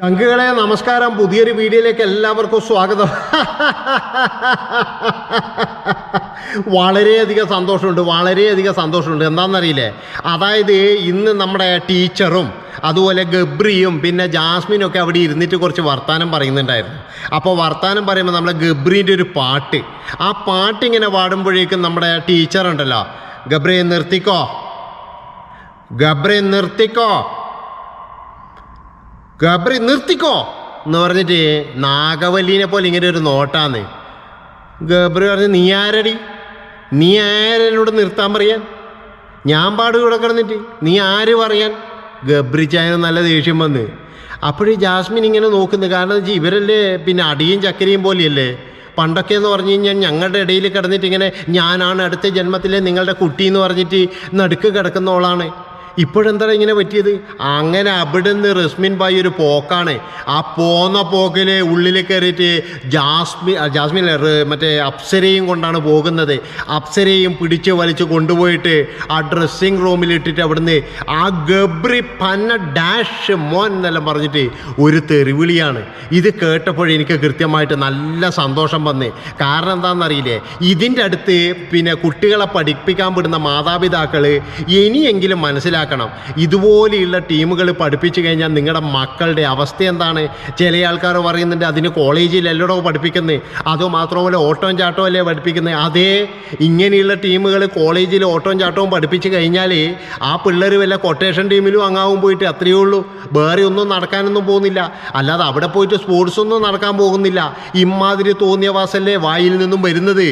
ചങ്കുകളെ നമസ്കാരം പുതിയൊരു വീഡിയോയിലേക്ക് എല്ലാവർക്കും സ്വാഗതം. വളരെയധികം സന്തോഷമുണ്ട് വളരെയധികം സന്തോഷമുണ്ട്. എന്താണെന്നറിയില്ലേ? അതായത് ഇന്ന് നമ്മുടെ ടീച്ചറും അതുപോലെ ഗബ്രിയും പിന്നെ ജാസ്മിനും ഒക്കെ അവിടെ ഇരുന്നിട്ട് കുറച്ച് വർത്തമാനം പറയുന്നുണ്ടായിരുന്നു. അപ്പോൾ വർത്തമാനം പറയുമ്പോൾ നമ്മുടെ ഗബ്രീന്റെ ഒരു പാട്ട്. ആ പാട്ട് ഇങ്ങനെ പാടുമ്പോഴേക്കും നമ്മുടെ ടീച്ചറുണ്ടല്ലോ ഗബ്രിയെ നിർത്തിക്കോ ഗബ്രിയെ നിർത്തിക്കോ ഗബ്രി നിർത്തിക്കോ? എന്ന് പറഞ്ഞിട്ട് നാഗവല്ലീനെ പോലെ ഇങ്ങനെ ഒരു നോട്ടാന്ന്. ഗബ്രി പറഞ്ഞു നീ ആരടി? നീ ആരോട് നിർത്താൻ പറയാൻ? ഞാൻ പാട് കൂടെ കിടന്നിട്ട്? നീ ആര് പറയാൻ? ഗബ്രി ചായന് നല്ല ദേഷ്യം വന്ന്. അപ്പോഴും ജാസ്മിൻ ഇങ്ങനെ നോക്കുന്നു കാരണം വെച്ചാൽ ഇവരല്ലേ പിന്നെ അടിയും ചക്കരയും പോലെയല്ലേ? പണ്ടൊക്കെ എന്ന് പറഞ്ഞു കഴിഞ്ഞാൽ ഞങ്ങളുടെ ഇടയിൽ കിടന്നിട്ട് ഇങ്ങനെ ഞാനാണ് അടുത്ത ജന്മത്തിലെ നിങ്ങളുടെ കുട്ടി എന്ന് പറഞ്ഞിട്ട് നടുക്ക് കിടക്കുന്നവളാണ്. ഇപ്പോഴെന്താ ഇങ്ങനെ പറ്റിയത്? അങ്ങനെ അവിടുന്ന് റസ്മിൻ ബായി ഒരു പോക്കാണ്. ആ പോന്ന പോക്കിൽ ഉള്ളിൽ കയറിയിട്ട് ജാസ്മി ജാസ്മിൻ മറ്റേ അപ്സരയും കൊണ്ടാണ് പോകുന്നത്. അപ്സരയും പിടിച്ച് വലിച്ച് കൊണ്ടുപോയിട്ട് ആ ഡ്രസ്സിങ് റൂമിൽ ഇട്ടിട്ട് അവിടുന്ന് ആ ഗബ്രി പന്ന ഡാഷ് മോൻ എന്നെല്ലാം പറഞ്ഞിട്ട് ഒരു തെറിവിളിയാണ്. ഇത് കേട്ടപ്പോൾ എനിക്ക് കൃത്യമായിട്ട് നല്ല സന്തോഷം വന്ന്. കാരണം എന്താണെന്നറിയില്ലേ? ഇതിന്റെ അടുത്ത് പിന്നെ കുട്ടികളെ പഠിപ്പിക്കാൻ വിടുന്ന മാതാപിതാക്കൾ ഇനിയെങ്കിലും മനസ്സിലാക്കണം. ഇതുപോലെയുള്ള ടീമുകൾ പഠിപ്പിച്ചു കഴിഞ്ഞാൽ നിങ്ങളുടെ മക്കളുടെ അവസ്ഥ എന്താണ്? ചില ആൾക്കാർ പറയുന്നുണ്ട് അതിന് കോളേജിൽ എല്ലടോ പഠിപ്പിക്കുന്നത് അതോ മാത്രമല്ല ഓട്ടവും ചാട്ടവും അല്ലേ പഠിപ്പിക്കുന്നത് അതേ ഇങ്ങനെയുള്ള ടീമുകൾ കോളേജിൽ ഓട്ടവും ചാട്ടവും പഠിപ്പിച്ചു കഴിഞ്ഞാൽ ആ പിള്ളേർ വല്ല കൊട്ടേഷൻ ടീമിലും അങ്ങാവും പോയിട്ട് അത്രയേ ഉള്ളൂ. വേറെ ഒന്നും നടക്കാനൊന്നും പോകുന്നില്ല. അല്ലാതെ അവിടെ പോയിട്ട് സ്പോർട്സ് ഒന്നും നടക്കാൻ പോകുന്നില്ല. ഇമാതിരി തോന്നിയ വാസല്ലേ വായിൽ നിന്നും വരുന്നത്?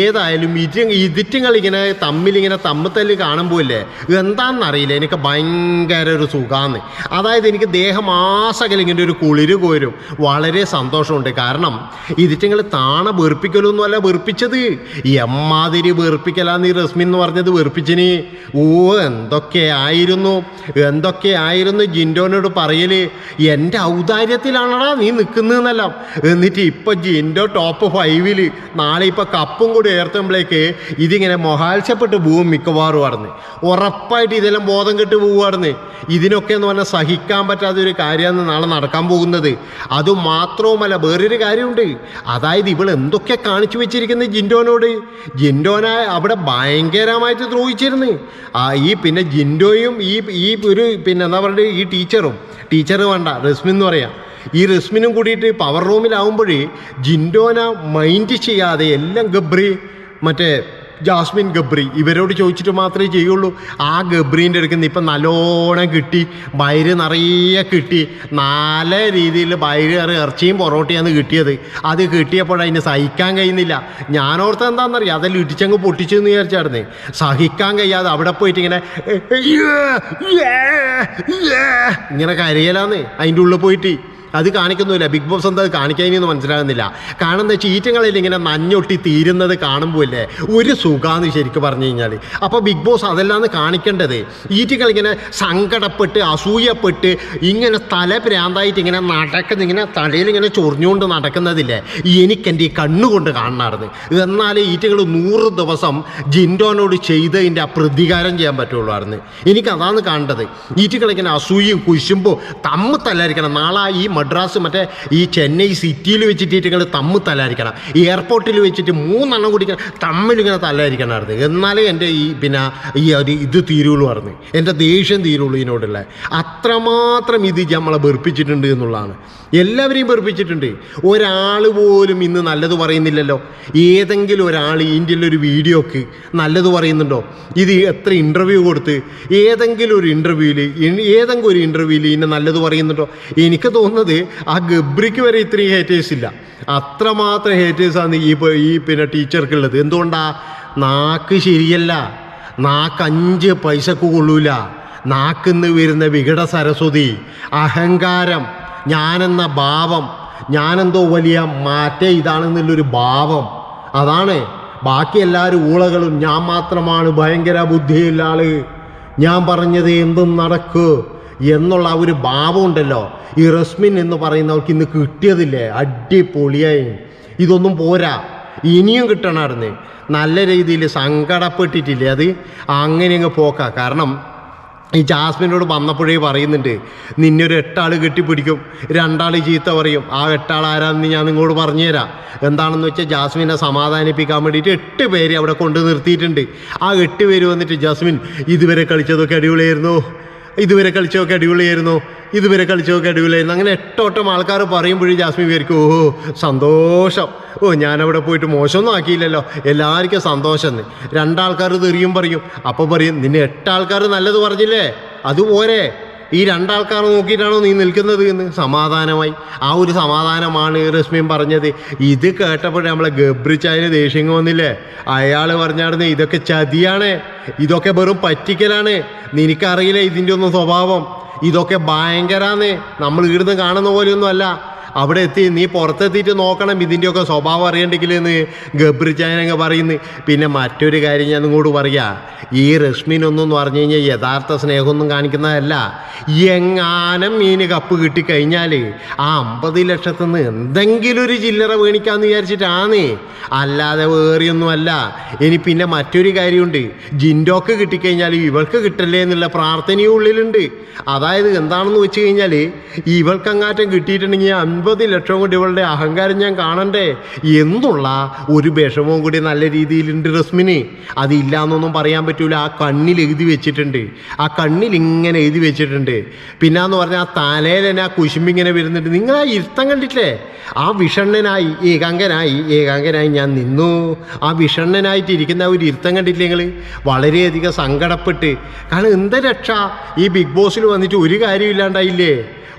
ഏതായാലും ഇത് ഇതിറ്റുങ്ങൾ ഇങ്ങനെ തമ്മിലിങ്ങനെ തമ്മത്തല്ല് കാണുമ്പോൾ അല്ലേ എന്താണെന്നറിയില്ല എനിക്ക് ഭയങ്കര ഒരു സുഖാന്ന്. അതായത് എനിക്ക് ദേഹം ദേഹമാസകൽ ഇങ്ങനെ ഒരു കുളിര് കോരും വളരെ സന്തോഷമുണ്ട്. കാരണം ഇതിറ്റുങ്ങൾ താണ വെറുപ്പിക്കലൊന്നുമല്ല വെറുപ്പിച്ചത്. എമ്മാതിരി വെറുപ്പിക്കലാന്ന് ഈ റസ്മി എന്ന് പറഞ്ഞത് വെറുപ്പിച്ചിന്. ഓ എന്തൊക്കെ ആയിരുന്നു? എന്തൊക്കെ ആയിരുന്നു ജിൻഡോനോട് പറയൽ? എന്റെ ഔദാര്യത്തിലാണടാ നീ നിൽക്കുന്നതെന്നല്ല എന്നിട്ട് ഇപ്പൊ ജിൻഡോ ടോപ്പ് ഫൈവിൽ നാളെ ഇപ്പൊ കപ്പും കൂടി ഉയർത്തുമ്പോഴേക്ക് ഇതിങ്ങനെ മൊഹാത്സ്യപ്പെട്ട് പോവും മിക്കവാറും അടന്ന്. ഉറപ്പായിട്ട് ഇതെല്ലാം ബോധം കെട്ട് പോവുകയായിരുന്നു. ഇതിനൊക്കെ എന്ന് പറഞ്ഞാൽ സഹിക്കാൻ പറ്റാത്ത ഒരു കാര്യമാണ് നാളെ നടക്കാൻ പോകുന്നത്. അത് മാത്രവുമല്ല വേറൊരു കാര്യമുണ്ട്. അതായത് ഇവൾ എന്തൊക്കെ കാണിച്ചു വെച്ചിരിക്കുന്നത് ജിൻഡോനോട്? ജിൻഡോന അവിടെ ഭയങ്കരമായിട്ട് ദ്രോഹിച്ചിരുന്നു. ആ ഈ പിന്നെ ജിൻഡോയും ഈ ഈ ഒരു പിന്നെ എന്താ പറയുക ഈ ടീച്ചറും. ടീച്ചർ വേണ്ട റസ്മിൻ എന്ന് പറയാം. ഈ റസ്മിനും കൂടിയിട്ട് പവർ റൂമിലാവുമ്പോഴേ ജിൻഡോന മൈൻഡ് ചെയ്യാതെ എല്ലാം ഗബ്രി മറ്റേ ജാസ്മിൻ ഗബ്രി ഇവരോട് ചോദിച്ചിട്ട് മാത്രമേ ചെയ്യുള്ളൂ. ആ ഗബ്രീന്റെ അടുക്കുന്ന ഇപ്പം നല്ലോണം കിട്ടി വയറ് നിറയെ കിട്ടി. നല്ല രീതിയിൽ വയറ് ഇറച്ചിയും പൊറോട്ടയാണ് കിട്ടിയത്. അത് കിട്ടിയപ്പോൾ അതിന് സഹിക്കാൻ കഴിയുന്നില്ല. ഞാനോർത്ത് എന്താണെന്നറിയാം? അതെല്ലാം ഇടിച്ചങ്ങ് പൊട്ടിച്ചു എന്ന് വിചാരിച്ചായിരുന്നേ. സഹിക്കാൻ കഴിയാതെ അവിടെ പോയിട്ട് ഇങ്ങനെ ഇങ്ങനെ കരയലാന്ന് അതിന്റെ ഉള്ളിൽ പോയിട്ട്. അത് കാണിക്കുന്നില്ല ബിഗ് ബോസ് എന്താ കാണിക്കാനെന്ന് മനസ്സിലാകുന്നില്ല. കാരണം എന്താ വെച്ചാൽ ഈറ്റങ്ങളിൽ ഇങ്ങനെ നഞ്ഞൊട്ടി തീരുന്നത് കാണുമ്പോൾ അല്ലേ ഒരു സുഖാന്ന് ശരിക്കും പറഞ്ഞു കഴിഞ്ഞാൽ അപ്പോൾ ബിഗ് ബോസ് അതെല്ലാം കാണിക്കേണ്ടത് ഈറ്റുകൾ ഇങ്ങനെ സങ്കടപ്പെട്ട് അസൂയപ്പെട്ട് ഇങ്ങനെ തല പ്രാന്തായിട്ട് ഇങ്ങനെ നടക്കുന്ന ഇങ്ങനെ തലയിൽ ഇങ്ങനെ ചൊറിഞ്ഞുകൊണ്ട് നടക്കുന്നതില്ലേ? എനിക്കെന്റെ ഈ കണ്ണുകൊണ്ട് കാണണമായിരുന്നു. എന്നാലേ ഈറ്റുകൾ നൂറ് ദിവസം ജിൻഡോനോട് ചെയ്തതിന്റെ ആ പ്രതികാരം ചെയ്യാൻ പറ്റുള്ളൂ എനിക്ക് അതാണ് കാണേണ്ടത്. ഈറ്റുകൾ ഇങ്ങനെ അസൂയും കുശുമ്പോൾ തമ്മ് തല്ലായിരിക്കണം നാളെ ഈ മദ്രാസ് മറ്റേ ഈ ചെന്നൈ സിറ്റിയിൽ വെച്ചിട്ട് ഈറ്റുകൾ തമ്മ് ഈ എയർപോർട്ടിൽ വെച്ചിട്ട് മൂന്നെണ്ണം കൂടി ഇങ്ങനെ തമ്മിലിങ്ങനെ തല്ലായിരിക്കണമായിരുന്നു എന്നാലേ എന്റെ ഈ പിന്നെ ഈ ഒരു ഇത് തീരുള്ളൂ പറഞ്ഞു. എന്റെ ദേഷ്യം തീരുള്ളൂ ഇതിനോടുള്ള. അത്രമാത്രം ഇത് നമ്മളെ വെറുപ്പിച്ചിട്ടുണ്ട് എന്നുള്ളതാണ്. എല്ലാവരെയും വെറുപ്പിച്ചിട്ടുണ്ട്. ഒരാൾ പോലും ഇന്ന് നല്ലത് പറയുന്നില്ലല്ലോ. ഏതെങ്കിലും ഒരാൾ ഇന്ത്യയിൽ ഒരു വീഡിയോക്ക് നല്ലത് പറയുന്നുണ്ടോ? ഇത് എത്ര ഇന്റർവ്യൂ കൊടുത്ത്? ഏതെങ്കിലും ഒരു ഇന്റർവ്യൂവിൽ ഏതെങ്കിലും ഒരു ഇന്റർവ്യൂവിൽ ഇന്നെ നല്ലത് പറയുന്നുണ്ടോ? എനിക്ക് തോന്നുന്നത് ആ ഗബ്രിക്ക് വരെ ഇത്രയും ഹേറ്റേഴ്സ് ഇല്ല. അത്രമാത്രം ഹേറ്റേഴ്സാണ് ഈ ഈ പിന്നെ ടീച്ചർക്കുള്ളത് എന്തുകൊണ്ടാ? നാക്ക് ശരിയല്ല. നാക്ക് അഞ്ച് പൈസക്ക് കൊള്ളൂല. നാക്കിന്ന് വരുന്ന വികട സരസ്വതി അഹങ്കാരം ഞാനെന്ന ഭാവം ഞാനെന്തോ വലിയ മാറ്റേ ഇതാണെന്നുള്ളൊരു ഭാവം. അതാണ്. ബാക്കി എല്ലാവരും ഊളകളും ഞാൻ മാത്രമാണ് ഭയങ്കര ബുദ്ധിയുള്ള ആൾ. ഞാൻ പറഞ്ഞത് എന്തും നടക്കൂ. എന്നുള്ള ആ ഒരു ഭാവം ഉണ്ടല്ലോ. ഈ റസ്മിൻ എന്ന് പറയുന്നവർക്ക് ഇന്ന് കിട്ടിയതില്ലേ? അടിപൊളിയായി. ഇതൊന്നും പോരാ. ഇനിയും കിട്ടണമായിരുന്നു നല്ല രീതിയിൽ സങ്കടപ്പെട്ടിട്ടില്ലേ അത്? അങ്ങനെ അങ്ങ് പോക്കാം. കാരണം ഈ ജാസ്മിനോട് വന്നപ്പോഴേ പറയുന്നുണ്ട് നിന്നൊരു എട്ടാൾ കെട്ടിപ്പിടിക്കും. രണ്ടാൾ ചീത്ത പറയും. ആ എട്ടാൾ ആരാന്ന് ഞാൻ നിങ്ങളോട് പറഞ്ഞുതരാം. എന്താണെന്ന് വെച്ചാൽ ജാസ്മിനെ സമാധാനിപ്പിക്കാൻ വേണ്ടിയിട്ട് എട്ട് പേര് അവിടെ കൊണ്ട് നിർത്തിയിട്ടുണ്ട്. ആ എട്ട് പേര് വന്നിട്ട് ജാസ്മിൻ ഇതുവരെ കളിച്ചതൊക്കെ അടിപൊളിയായിരുന്നു. ഇതുവരെ കളിച്ചതൊക്കെ അടിപൊളിയായിരുന്നു. ഇതുവരെ കളിച്ചതൊക്കെ അടിപൊളിയായിരുന്നു. അങ്ങനെ എട്ടോട്ടം ആൾക്കാർ പറയുമ്പോഴും ജാസ്മിൻ വിചാരിക്കും ഓ സന്തോഷം. ഓ ഞാനവിടെ പോയിട്ട് മോശമൊന്നും ആക്കിയില്ലല്ലോ. എല്ലാവർക്കും സന്തോഷം രണ്ടാൾക്കാർ തെറിയും പറയും. അപ്പോൾ പറയും നിന്നെ എട്ടാൾക്കാർ നല്ലത് പറഞ്ഞില്ലേ? അതുപോരെ ഈ രണ്ടാൾക്കാർ നോക്കിയിട്ടാണോ നീ നിൽക്കുന്നത് എന്ന് സമാധാനമായി. ആ ഒരു സമാധാനമാണ് റസ്മിൻ പറഞ്ഞത്. ഇത് കേട്ടപ്പോൾ നമ്മളെ ഗബ്രിച്ചായന് ദേഷ്യം വന്നില്ലേ? അയാൾ പറഞ്ഞാടുന്ന ഇതൊക്കെ ചതിയാണ്. ഇതൊക്കെ വെറും പറ്റിക്കലാണ്. നിനക്കറിയില്ല ഇതിന്റെ ഒന്നും സ്വഭാവം? ഇതൊക്കെ ഭയങ്കരാന്ന്. നമ്മൾ ഇവിടുന്ന് കാണുന്ന പോലെയൊന്നും അല്ല. അവിടെ എത്തി നീ പുറത്തെത്തിയിട്ട് നോക്കണം ഇതിന്റെയൊക്കെ സ്വഭാവം അറിയണ്ടെങ്കിലെന്ന് ചാനങ്ങ് പറയുന്നു. പിന്നെ മറ്റൊരു കാര്യം ഞാൻ നിങ്ങോട് പറയാ ഈ റഷ്മിനൊന്നും പറഞ്ഞു കഴിഞ്ഞാൽ യഥാർത്ഥ സ്നേഹമൊന്നും കാണിക്കുന്നതല്ല. എങ്ങാനും മീന് കപ്പ് കിട്ടിക്കഴിഞ്ഞാൽ ആ അമ്പത് ലക്ഷത്തിൽ നിന്ന് എന്തെങ്കിലും ഒരു ചില്ലറ വേണിക്കാന്ന് വിചാരിച്ചിട്ടാണ്. അല്ലാതെ വേറെയൊന്നുമല്ല. ഇനി പിന്നെ മറ്റൊരു കാര്യമുണ്ട്. ജിൻഡോക്ക് കിട്ടിക്കഴിഞ്ഞാൽ ഇവൾക്ക് കിട്ടല്ലേ എന്നുള്ള പ്രാർത്ഥനയും ഉള്ളിലുണ്ട്. അതായത് എന്താണെന്ന് വെച്ച് കഴിഞ്ഞാൽ ഇവൾക്കങ്ങാറ്റം കിട്ടിയിട്ടുണ്ടെങ്കിൽ അൻപത് ലക്ഷം കൂടി ഇവളുടെ അഹങ്കാരം ഞാൻ കാണണ്ടേ? എന്നുള്ള ഒരു വിഷമവും കൂടി നല്ല രീതിയിലുണ്ട് റസ്മിന്. അതില്ല എന്നൊന്നും പറയാൻ പറ്റൂല. ആ കണ്ണിൽ എഴുതി വെച്ചിട്ടുണ്ട്. ആ കണ്ണിൽ ഇങ്ങനെ എഴുതി വെച്ചിട്ടുണ്ട്. പിന്നെ എന്ന് പറഞ്ഞാൽ ആ തലയിൽ തന്നെ ആ കുശുമ്പിങ്ങനെ വരുന്നുണ്ട്. നിങ്ങൾ ആ ഇരുത്തം കണ്ടിട്ടില്ലേ? ആ വിഷണ്ണനായി ഏകാംഗനായി ഏകാംഗനായി ഞാൻ നിന്നു. ആ വിഷണ്ണനായിട്ടിരിക്കുന്ന ഒരു ഇരുത്തം കണ്ടിട്ടില്ലേ നിങ്ങൾ വളരെയധികം സങ്കടപ്പെട്ട്. കാരണം എന്താ രക്ഷ? ഈ ബിഗ് ബോസിൽ വന്നിട്ട് ഒരു കാര്യമില്ലാണ്ടായില്ലേ?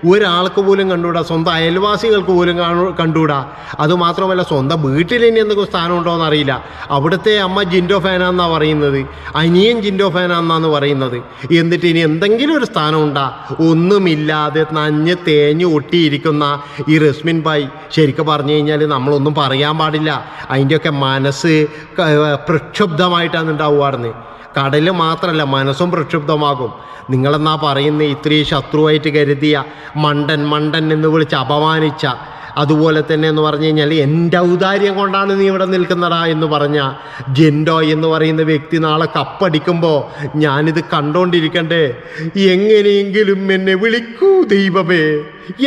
ഒരാൾക്ക് പോലും കണ്ടുകൂടാ. സ്വന്തം അയൽവാസികൾക്ക് പോലും കാണു കണ്ടുകൂടാ? അതുമാത്രമല്ല സ്വന്തം വീട്ടിൽ ഇനി എന്തെങ്കിലും സ്ഥാനം ഉണ്ടോ എന്നറിയില്ല. അവിടുത്തെ അമ്മ ജിൻഡോ ഫാനാന്നാണ് പറയുന്നത്. അനിയൻ ജിൻഡോ ഫാനാന്നാണ് പറയുന്നത്. എന്നിട്ട് ഇനി എന്തെങ്കിലും ഒരു സ്ഥാനം ഉണ്ടാ ഒന്നുമില്ലാതെ നഞ്ഞ് തേഞ്ഞ് ഒട്ടിയിരിക്കുന്ന ഈ റസ്മിൻ ഭായ് ശരിക്കും പറഞ്ഞു കഴിഞ്ഞാൽ നമ്മളൊന്നും പറയാൻ പാടില്ല. അതിന്റെയൊക്കെ മനസ്സ് പ്രക്ഷുബ്ധമായിട്ടാണ് ഉണ്ടാവുകയാണെന്ന് കടൽ മാത്രമല്ല മനസ്സും പ്രക്ഷുബ്ധമാകും. നിങ്ങളെന്നാ പറയുന്ന ഇത്രയും ശത്രുവായിട്ട് കരുതിയ മണ്ടൻ മണ്ടൻ എന്ന് വിളിച്ച് അപമാനിച്ച അതുപോലെ തന്നെ എന്ന് പറഞ്ഞു കഴിഞ്ഞാൽ എന്റെ ഔദാര്യം കൊണ്ടാണ് നീ ഇവിടെ നിൽക്കുന്നടാ എന്ന് പറഞ്ഞ ജെൻഡോ എന്ന് പറയുന്ന വ്യക്തി നാളെ കപ്പടിക്കുമ്പോൾ ഞാനിത് കണ്ടോണ്ടിരിക്കണ്ടേ. എങ്ങനെയെങ്കിലും എന്നെ വിളിക്കൂ ദൈവമേ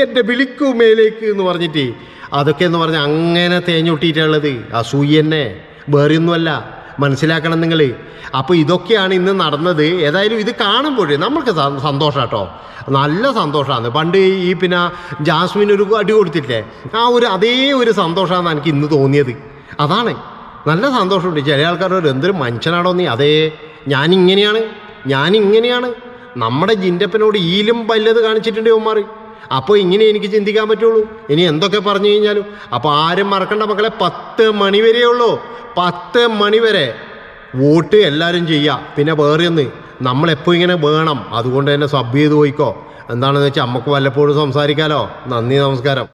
എന്റെ വിളിക്കൂ മേലേക്ക് എന്ന് പറഞ്ഞിട്ട്. അതൊക്കെ എന്ന് പറഞ്ഞാൽ അങ്ങനെ തേഞ്ഞൊട്ടിയിട്ടുള്ളത് അസൂയന്നെ. വേറെയൊന്നുമല്ല. മനസ്സിലാക്കണം നിങ്ങൾ അപ്പോൾ ഇതൊക്കെയാണ് ഇന്ന് നടന്നത്. ഏതായാലും ഇത് കാണുമ്പോൾ നമ്മൾക്ക് സന്തോഷം കേട്ടോ നല്ല സന്തോഷമാണ് പണ്ട് ഈ പിന്നെ ജാസ്മിൻ ഒരു അടി കൊടുത്തില്ലേ? ആ ഒരു അതേ ഒരു സന്തോഷമാണ് എനിക്ക് ഇന്ന് തോന്നിയത്. അതാണ്. നല്ല സന്തോഷമുണ്ട്. ചില ആൾക്കാർ ഒരു എന്തൊരു മനുഷ്യനാണോ നീ? അതേ ഞാനിങ്ങനെയാണ്. ഞാനിങ്ങനെയാണ്. നമ്മുടെ ജിന്റപ്പനോട് ഈലും വല്ലത് കാണിച്ചിട്ടുണ്ട് ഉമ്മാർ അപ്പോൾ ഇങ്ങനെ എനിക്ക് ചിന്തിക്കാൻ പറ്റുള്ളൂ. ഇനി എന്തൊക്കെ പറഞ്ഞു കഴിഞ്ഞാലും. അപ്പോൾ ആരും മറക്കണ്ട മക്കളെ പത്ത് മണി വരെയേ ഉള്ളൂ. പത്ത് മണി വരെ വോട്ട് എല്ലാവരും ചെയ്യുക പിന്നെ വേറെ ഒന്ന് നമ്മളെപ്പോൾ ഇങ്ങനെ വേണം. അതുകൊണ്ട് തന്നെ സബ് ചെയ്ത് പോയിക്കോ. എന്താണെന്ന് വെച്ചാൽ നമുക്ക് വല്ലപ്പോഴും സംസാരിക്കാലോ. നന്ദി നമസ്കാരം.